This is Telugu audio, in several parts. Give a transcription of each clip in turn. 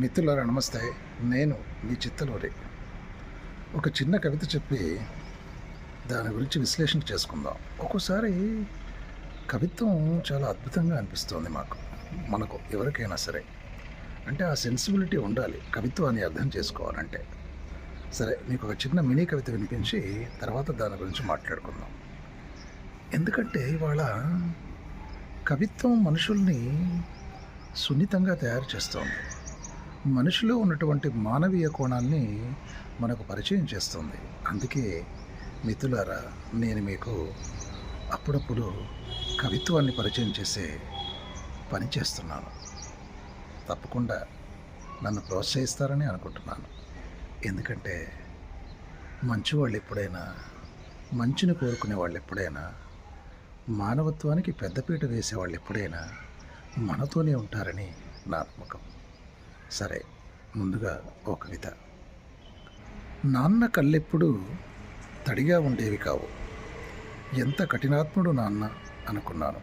మిత్రులారా నమస్తే. నేను మీ చిత్తలూరి. ఒక చిన్న కవిత చెప్పి దాని గురించి విశ్లేషణ చేసుకుందాం. ఒక్కోసారి కవిత్వం చాలా అద్భుతంగా అనిపిస్తుంది మాకు మనకు ఎవరికైనా సరే. అంటే ఆ సెన్సిబిలిటీ ఉండాలి కవిత్వాన్ని అర్థం చేసుకోవాలంటే. సరే మీకు ఒక చిన్న మినీ కవిత వినిపించి తర్వాత దాని గురించి మాట్లాడుకుందాం. ఎందుకంటే ఇవాళ కవిత్వం మనుషుల్ని సున్నితంగా తయారు చేస్తోంది. మనిషిలో ఉన్నటువంటి మానవీయ కోణాన్ని మనకు పరిచయం చేస్తుంది. అందుకే మిత్రులారా నేను మీకు అప్పుడప్పుడు కవిత్వాన్ని పరిచయం చేసే పని చేస్తున్నాను. తప్పకుండా నన్ను ప్రోత్సహిస్తారని అనుకుంటున్నాను. ఎందుకంటే మంచి వాళ్ళు ఎప్పుడైనా మంచిని కోరుకునే వాళ్ళు ఎప్పుడైనా మానవత్వానికి పెద్దపీట వేసేవాళ్ళు ఎప్పుడైనా మనతోనే ఉంటారని నా నమ్మకం. సరే ముందుగా ఓ కవిత. నాన్న కళ్ళెప్పుడు తడిగా ఉండేవి కావు. ఎంత కఠినాత్ముడు నాన్న అనుకున్నాను.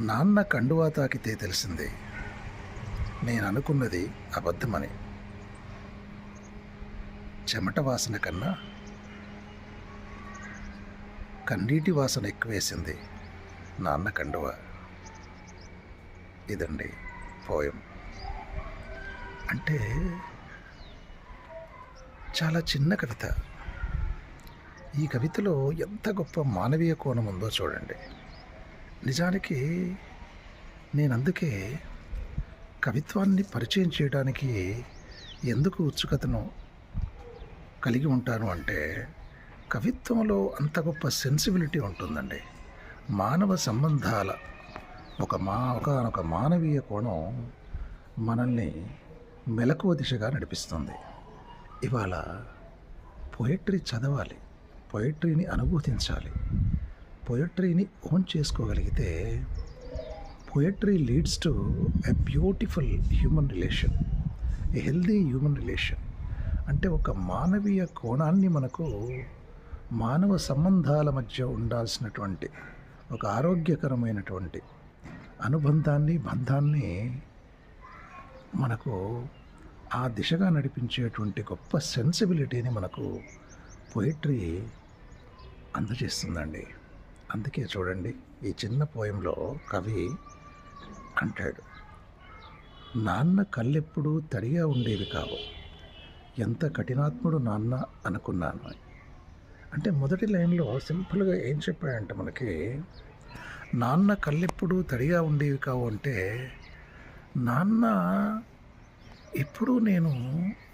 నాన్న కండువా తాకితే తెలిసింది నేను అనుకున్నది అబద్ధమని. చెమట వాసన కన్నా కన్నీటి వాసన ఎక్కువేసింది నాన్న కండువా. ఇదండి పోయం. అంటే చాలా చిన్న కవిత. ఈ కవితలో ఎంత గొప్ప మానవీయ కోణం ఉందో చూడండి. నిజానికి నేను అందుకే కవిత్వాన్ని పరిచయం చేయడానికి ఎందుకు ఉత్సుకతను కలిగి ఉంటాను అంటే కవిత్వంలో అంత గొప్ప సెన్సిబిలిటీ ఉంటుందండి. మానవ సంబంధాల ఒక మా ఒకనొక మానవీయ కోణం మనల్ని మెలకువ దిశగా నడిపిస్తుంది. ఇవాళ పొయట్రీ చదవాలి పొయట్రీని అనుభూతించాలి పొయట్రీని ఓన్ చేసుకోగలిగితే poetry leads to a beautiful human relation a healthy human relation అంటే ఒక మానవీయ కోణాన్ని మనకు మానవ సంబంధాల మధ్య ఉండాల్సినటువంటి ఒక ఆరోగ్యకరమైనటువంటి అనుబంధాన్ని బంధాన్ని మనకు ఆ దిశగా నడిపించేటువంటి గొప్ప సెన్సిబిలిటీని మనకు పోయిట్రీ అందజేస్తుందండి. అందుకే చూడండి ఈ చిన్న పోయంలో కవి అంటాడు నాన్న కళ్ళెప్పుడు తడిగా ఉండేవి కావు. ఎంత కఠినాత్ముడు నాన్న అనుకున్నాను. అంటే మొదటి లైన్లో సింపుల్గా ఏం చెప్పాడంటే మనకి నాన్న కళ్ళెప్పుడు తడిగా ఉండేవి కావు అంటే నాన్న ఎప్పుడూ నేను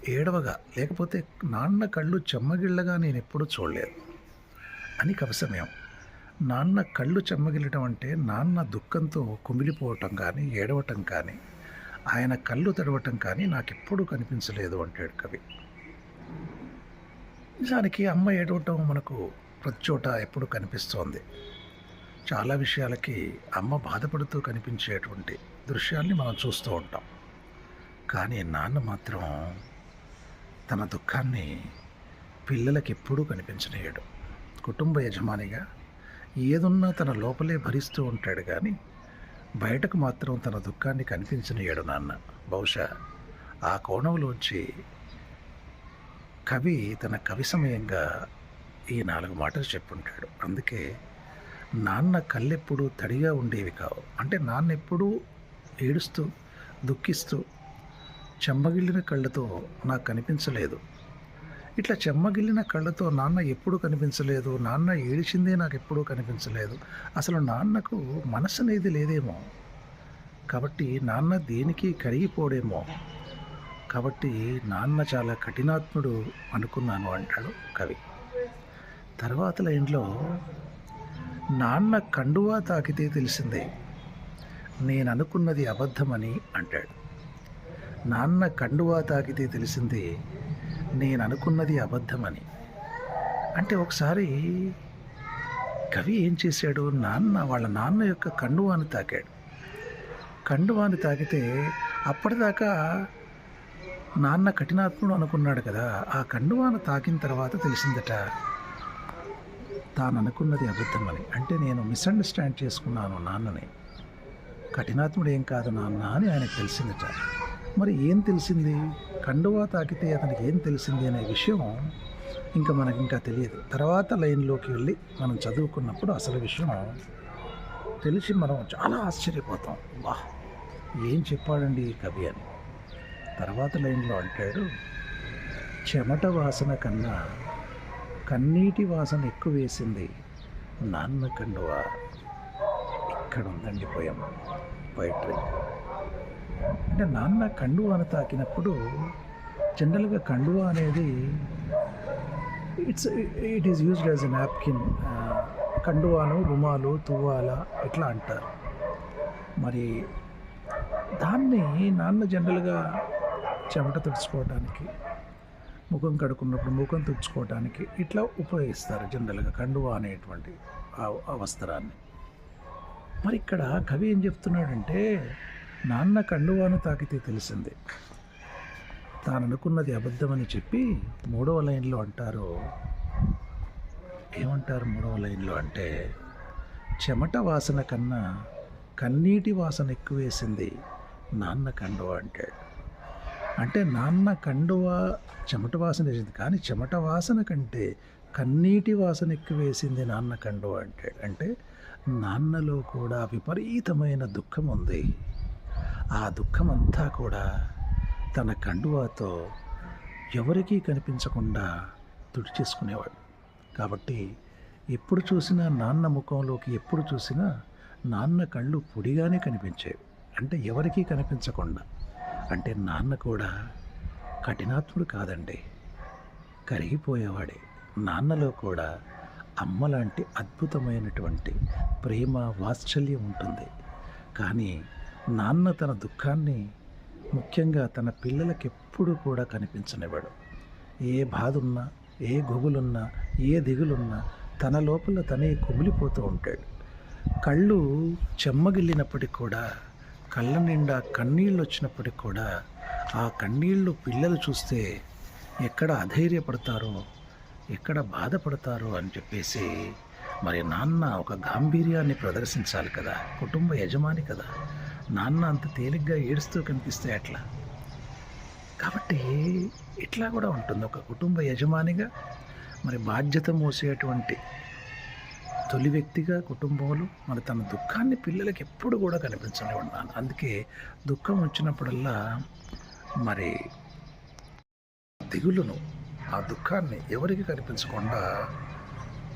ఏడవగా లేకపోతే నాన్న కళ్ళు చెమ్మగిళ్ళగా నేను ఎప్పుడూ చూడలేదు అని కవసమయం నాన్న కళ్ళు చెమ్మగిల్లటం అంటే నాన్న దుఃఖంతో కుమిలిపోవటం కానీ ఏడవటం కానీ ఆయన కళ్ళు తడవటం కానీ నాకు ఎప్పుడూ కనిపించలేదు అంటాడు కవి. నిజానికి అమ్మ ఏడవటం మనకు ప్రతి చోట ఎప్పుడు కనిపిస్తోంది. చాలా విషయాలకి అమ్మ బాధపడుతూ కనిపించేటువంటి దృశ్యాల్ని మనం చూస్తూ ఉంటాం. కానీ నాన్న మాత్రం తన దుఃఖాన్ని పిల్లలకి ఎప్పుడూ కనిపించనీయడు. కుటుంబ యజమానిగా ఏదున్నా తన లోపలే భరిస్తూ ఉంటాడు కానీ బయటకు మాత్రం తన దుఃఖాన్ని కనిపించనీయడు నాన్న. బహుశా ఆ కోణంలోంచి కవి తన కవి సమయంగా ఈ నాలుగు మాటలు చెప్పుంటాడు. అందుకే నాన్న కళ్ళెప్పుడు తడిగా ఉండేవి కావు. అంటే నాన్న ఎప్పుడూ ఏడుస్తూ దుఃఖిస్తూ చెమ్మగిల్లిన కళ్ళతో నాకు కనిపించలేదు. ఇట్లా చెమ్మగిల్లిన కళ్ళతో నాన్న ఎప్పుడు కనిపించలేదు. నాన్న ఏడిచిందే నాకు ఎప్పుడూ కనిపించలేదు. అసలు నాన్నకు మనసు అనేది లేదేమో. కాబట్టి నాన్న దేనికి కరిగిపోడేమో. కాబట్టి నాన్న చాలా కఠినాత్ముడు అనుకున్నాను అంటాడు కవి. తర్వాత లైన్లో నాన్న కండువా తాకితే తెలిసిందే. నేను అనుకున్నది అబద్ధమని అంటాడు. నాన్న కండువా తాకితే తెలిసిందే నేను అనుకున్నది అబద్ధమని. అంటే ఒకసారి కవి ఏం చేశాడు? నాన్న వాళ్ళ నాన్న యొక్క కండువాను తాకాడు. కండువాని తాకితే అప్పటిదాకా నాన్న కఠినాత్ముడు అనుకున్నాడు కదా ఆ కండువాను తాకిన తర్వాత తెలిసిందట. తాను అనుకున్నది అబద్ధమని అంటే నేను మిస్అండర్స్టాండ్ చేసుకున్నాను నాన్నని. కఠినాత్ముడు ఏం కాదు నాన్న అని ఆయనకు తెలిసిందట మరి ఏం తెలిసింది? కండువా తాకితే అతనికి ఏం తెలిసింది అనే విషయం ఇంకా మనకి ఇంకా తెలియదు. తర్వాత లైన్లోకి వెళ్ళి మనం చదువుకున్నప్పుడు అసలు విషయం తెలిసి మనం చాలా ఆశ్చర్యపోతాం. వాహ్ ఏం చెప్పాడండి ఈ కవి అని? తర్వాత లైన్లో అంటాడు చెమట వాసన కన్నా కన్నీటి వాసన ఎక్కువ వేసింది. నాన్న కండువ. ఇక్కడ ఉందండి పోయం. పోయిట్రీ అంటే నాన్న కండువాను తాకినప్పుడు జనరల్గా కండువా అనేది it's it is used as a napkin. కండువాను రుమాలు తువ్వాల ఇట్లా అంటారు. మరి దాన్ని నాన్న జనరల్గా చెమట తుడుచుకోవడానికి ముఖం కడుక్కున్నప్పుడు ముఖం తుడుచుకోవడానికి ఇట్లా ఉపయోగిస్తారు జనరల్గా కండువా అనేటువంటి ఆ- వస్త్రాన్ని. మరి ఇక్కడ కవి ఏం చెప్తున్నాడంటే నాన్న కండువాను తాకితే తెలిసింది. తాను అనుకున్నది అబద్ధమని చెప్పి మూడవ లైన్లో అంటారు. ఏమంటారు మూడవ లైన్లో అంటే చెమట వాసన కన్నా కన్నీటి వాసన ఎక్కువ వేసింది నాన్న కండువా అంటాడు. అంటే నాన్న కండువ చెమట వాసన వేసింది. కానీ చెమట వాసన కంటే కన్నీటి వాసన ఎక్కువ వేసింది నాన్న కండువ అంటే. అంటే నాన్నలో కూడా విపరీతమైన దుఃఖం ఉంది. ఆ దుఃఖం అంతా కూడా తన కండువాతో ఎవరికీ కనిపించకుండా తుడిచేసుకునేవాడు. కాబట్టి ఎప్పుడు చూసినా నాన్న ముఖంలోకి ఎప్పుడు చూసినా నాన్న కళ్ళు పొడిగానే కనిపించేవి. అంటే ఎవరికీ కనిపించకుండా. అంటే నాన్న కూడా కఠినాత్ముడు కాదండి. కరిగిపోయేవాడే. నాన్నలో కూడా అమ్మ లాంటి అద్భుతమైనటువంటి ప్రేమ వాత్సల్యం ఉంటుంది. కానీ నాన్న తన దుఃఖాన్ని ముఖ్యంగా తన పిల్లలకి ఎప్పుడూ కూడా కనిపించనివ్వడు. ఏ బాధ ఉన్నా ఏ గుబులున్నా ఏ దిగులున్నా తన లోపల తనే కుమిలిపోతూ ఉంటాడు. కళ్ళు చెమ్మగిల్లినప్పటికి కూడా కళ్ళ నిండా కన్నీళ్ళు వచ్చినప్పటికి కూడా ఆ కన్నీళ్ళు పిల్లలు చూస్తే ఎక్కడ అధైర్యపడతారో ఎక్కడ బాధపడతారో అని చెప్పేసి మరి నాన్న ఒక గాంభీర్యాన్ని ప్రదర్శించాలి కదా కుటుంబ యజమాని కదా. నాన్న అంత తేలిగ్గా ఏడుస్తూ కనిపిస్తే అట్లా కాబట్టి ఇట్లా కూడా ఉంటుంది. ఒక కుటుంబ యజమానిగా మరి బాధ్యత మోసేటువంటి తొలి వ్యక్తిగా కుటుంబంలో మరి తన దుఃఖాన్ని పిల్లలకి ఎప్పుడు కూడా కనిపించనే ఉన్నాను అందుకే దుఃఖం వచ్చినప్పుడల్లా మరి దిగులును ఆ దుఃఖాన్ని ఎవరికి కనిపించకుండా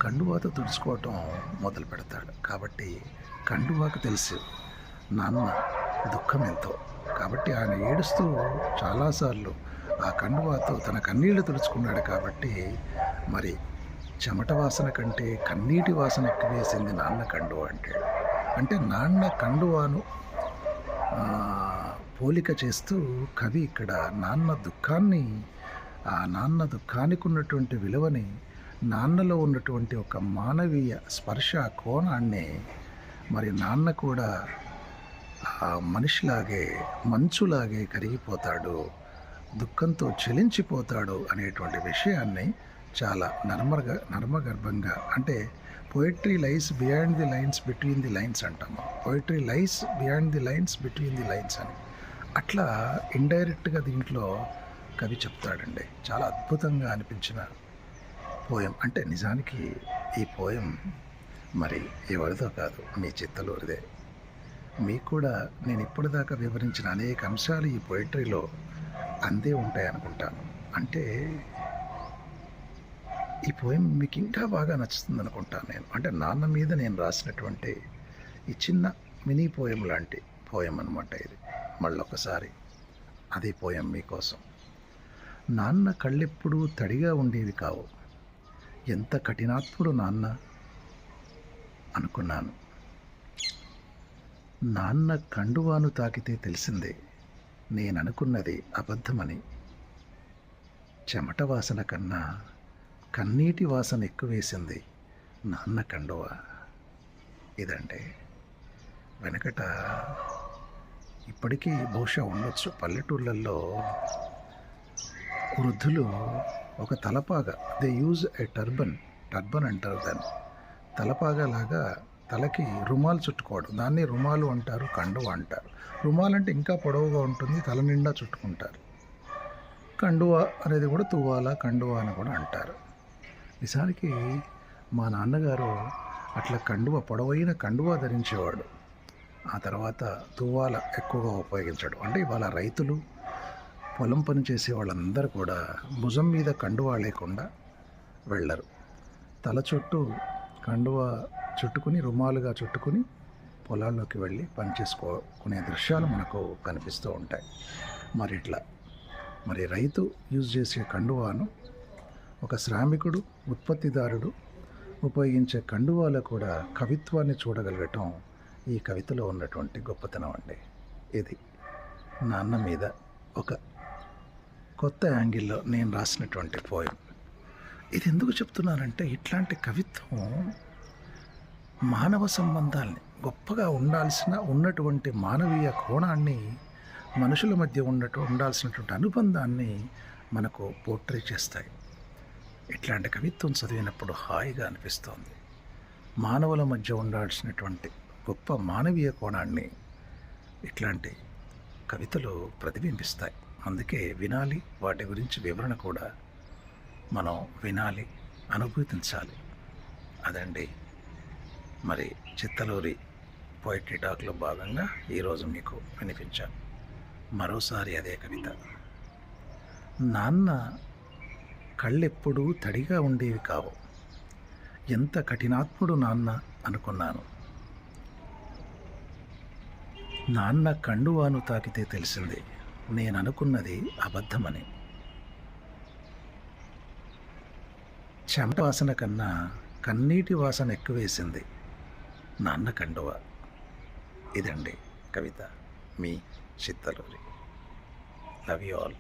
కండువాతో తుడుచుకోవటం మొదలు పెడతాడు. కాబట్టి కండువాకు తెలుసు నాన్న దుఃఖం ఎంతో. కాబట్టి ఆయన ఏడుస్తూ చాలాసార్లు ఆ కండువాతో తన కన్నీళ్ళు తుడుచుకున్నాడు కాబట్టి మరి చెమట వాసన కంటే కన్నీటి వాసన ఎక్కువ వేసింది నాన్న కండువ అంటాడు అంటే నాన్న కండువాను పోలిక చేస్తూ కవి ఇక్కడ నాన్న దుఃఖాన్ని ఆ నాన్న దుఃఖానికి ఉన్నటువంటి విలువని నాన్నలో ఉన్నటువంటి ఒక మానవీయ స్పర్శ కోణాన్ని మరి నాన్న కూడా ఆ మనిషిలాగే మంచులాగే కరిగిపోతాడు దుఃఖంతో చెలించిపోతాడు అనేటువంటి విషయాన్ని చాలా నర్మగా నర్మగర్భంగా అంటే poetry lies beyond the lines between the lines అంటాము. Poetry lies beyond the lines between the lines అని. అట్లా ఇండైరెక్ట్గా దీంట్లో కవి చెప్తాడండి. చాలా అద్భుతంగా అనిపించిన పోయం అంటే నిజానికి ఈ పోయం మరి ఎవరిదో కాదు మీ చిత్తలూరిదే. మీకు కూడా నేను ఇప్పటిదాకా వివరించిన అనేక అంశాలు ఈ పోయిటరీలో అందే ఉంటాయి అనుకుంటాను అంటే ఈ పోయం మీకు ఇంకా బాగా నచ్చుతుంది అనుకుంటాను నేను. అంటే నాన్న మీద నేను రాసినటువంటి ఈ చిన్న మినీ పోయం లాంటి పోయం అనమాట ఇది. మళ్ళొకసారి అది పోయం మీకోసం. నాన్న కళ్ళెప్పుడూ తడిగా ఉండేవి కావు. ఎంత కఠినాత్ముడు నాన్న అనుకున్నాను. నాన్న కండువాను తాకితే తెలిసిందే నేను అనుకున్నది అబద్ధమని. చెమట వాసన కన్నా కన్నీటి వాసన ఎక్కువ వేసింది నాన్న కండువ. ఇదంటే వెనకట ఇప్పటికీ బహుశా ఉండొచ్చు. పల్లెటూళ్ళల్లో వృద్ధులు ఒక తలపాగా they use a turban turban అంటారు దాన్ని. తలపాగలాగా తలకి రుమాలు చుట్టుకోవడం. దాన్ని రుమాలు అంటారు కండువ అంటారు. రుమాలు అంటే ఇంకా పొడవుగా ఉంటుంది తల నిండా చుట్టుకుంటారు. కండువ అనేది కూడా తువ్వాల కండువ అని కూడా అంటారు. నిజానికి మా నాన్నగారు అట్లా కండువ పొడవైన కండువ ధరించేవాడు. ఆ తర్వాత తువ్వాల ఎక్కువగా ఉపయోగించాడు. అంటే ఇవాళ రైతులు పొలం పని చేసే వాళ్ళందరూ కూడా భుజం మీద కండువా లేకుండా వెళ్ళరు. తల చుట్టూ కండువ చుట్టుకుని రుమాలుగా చుట్టుకుని పొలాల్లోకి వెళ్ళి పని చేసుకోకునే దృశ్యాలు మనకు కనిపిస్తూ ఉంటాయి. మరి ఇట్లా మరి రైతు యూజ్ చేసే కండువాను ఒక శ్రామికుడు ఉత్పత్తిదారుడు ఉపయోగించే కండువాలో కూడా కవిత్వాన్ని చూడగలగటం ఈ కవితలో ఉన్నటువంటి గొప్పతనం అండి. ఇది నాన్న మీద ఒక కొత్త యాంగిల్లో నేను రాసినటువంటి పోయం. ఇది ఎందుకు చెప్తున్నానంటే ఇట్లాంటి కవిత్వం మానవ సంబంధాల్ని గొప్పగా ఉండాల్సిన ఉన్నటువంటి మానవీయ కోణాన్ని మనుషుల మధ్య ఉన్నట్టు ఉండాల్సినటువంటి అనుబంధాన్ని మనకు పోర్ట్రే చేస్తాయి. ఇట్లాంటి కవిత్వం చదివినప్పుడు హాయిగా అనిపిస్తోంది. మానవుల మధ్య ఉండాల్సినటువంటి గొప్ప మానవీయ కోణాన్ని ఇట్లాంటి కవితలు ప్రతిబింబిస్తాయి. అందుకే వినాలి వాటి గురించి వివరణ కూడా మనం వినాలి అనుభూతించాలి. అదండి. మరి చిత్తలూరి పోయిట్రీ టాక్లో భాగంగా ఈరోజు మీకు వినిపించాను. మరోసారి అదే కవిత. నాన్న కళ్ళెప్పుడూ తడిగా ఉండేవి కావు. ఎంత కఠినాత్ముడు నాన్న అనుకున్నాను. నాన్న కండువాను తాకితే తెలిసింది నేను అనుకున్నది అబద్ధమని. చెమట వాసన కన్నా కన్నీటి వాసన ఎక్కువేసింది నాన్న కండువ. ఇదండి కవిత మీ చిత్తలూరి. Love you all